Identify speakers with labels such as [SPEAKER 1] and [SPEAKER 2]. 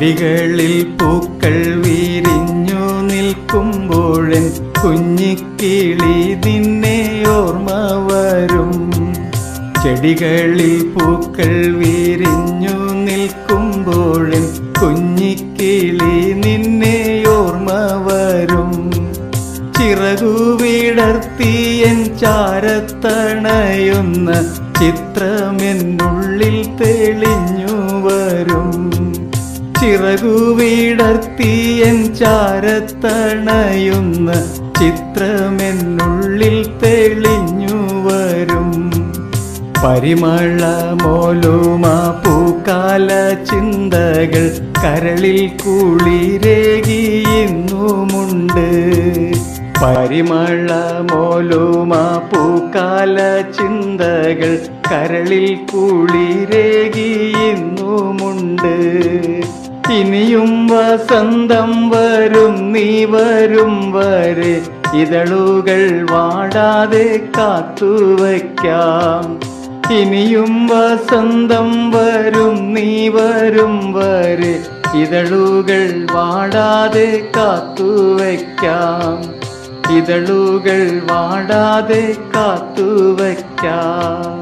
[SPEAKER 1] ചെടികളിൽ പൂക്കൾ വിരിഞ്ഞു നിൽക്കുമ്പോഴൻ കുഞ്ഞിക്കിളി നിന്നെ ഓർമ്മ വരും. ചെടികളിൽ പൂക്കൾ വിരിഞ്ഞു നിൽക്കുമ്പോഴൻ കുഞ്ഞിക്കിളി നിന്നെ ഓർമ്മ വരും. ചിറകു വിടർത്തിയൻ ചാരത്തണയുന്ന ചിത്രമെന്നുള്ളിൽ തെളിഞ്ഞു വരും. ചിറകു വീടർത്തിയൻ ചാരത്തണയുന്ന ചിത്രമെന്നുള്ളിൽ തെളിഞ്ഞു വരും. പരിമള മോലുമാ പൂക്കാല ചിന്തകൾ കരളിൽ കുളിരേകിയുന്നുമുണ്ട്. പരിമള മോലുമാ പൂക്കാല ചിന്തകൾ കരളിൽ കുളിരേകിയുന്നുമുണ്ട്. ഇനിയും വസന്തം വരും നീ വരും വരെ. ഇതളുകൾ വാടാതെ കാത്തുവയ്ക്കാം ഇനിയും വസന്തം വരും നീ വരും വരെ. ഇതളുകൾ വാടാതെ കാത്തുവയ്ക്കാം ഇതളുകൾ വാടാതെ കാത്തുവയ്ക്കാം